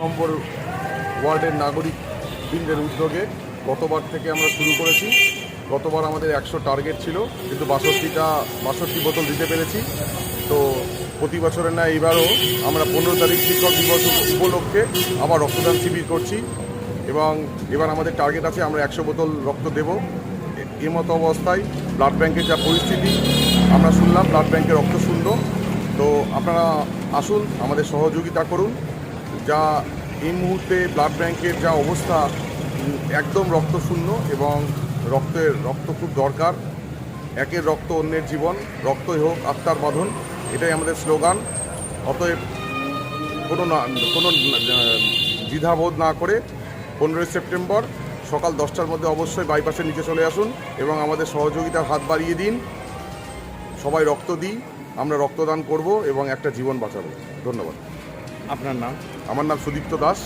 নম্বর ওয়ার্ডের নাগরিক বৃন্দের উদ্যোগে গতবার থেকে আমরা শুরু করেছি। গতবার আমাদের একশো টার্গেট ছিল, কিন্তু বাষট্টিটা, বাষট্টি বোতল দিতে পেরেছি। তো প্রতি বছরের না এবারও আমরা পনেরো তারিখ শিক্ষক দিবস উপলক্ষে আবার রক্তদান শিবির করছি এবং এবার আমাদের টার্গেট আছে আমরা একশো বোতল রক্ত দেব। এ মতো অবস্থায় ব্লাড ব্যাংকের যা পরিস্থিতি, আমরা শুনলাম ব্লাড ব্যাংকে রক্ত শূন্য। তো আপনারা আসুন, আমাদের সহযোগিতা করুন। যা এই মুহূর্তে ব্লাড ব্যাংকের যা অবস্থা একদম রক্ত শূন্য এবং রক্তের, রক্ত খুব দরকার। একের রক্ত অন্যের জীবন, রক্তই হোক আত্মার বাঁধন এটাই আমাদের স্লোগান। অতএব কোনো না, কোনো দ্বিধাবোধ না করে পনেরোই সেপ্টেম্বর সকাল দশটার মধ্যে অবশ্যই বাইপাসের নিচে চলে আসুন এবং আমাদের সহযোগিতার হাত বাড়িয়ে দিন। সবাই রক্ত দিই। আমরা রক্তদান করব এবং একটা জীবন বাঁচাবো। ধন্যবাদ। আপনার নাম? আমার নাম সুদীপ্ত দাস।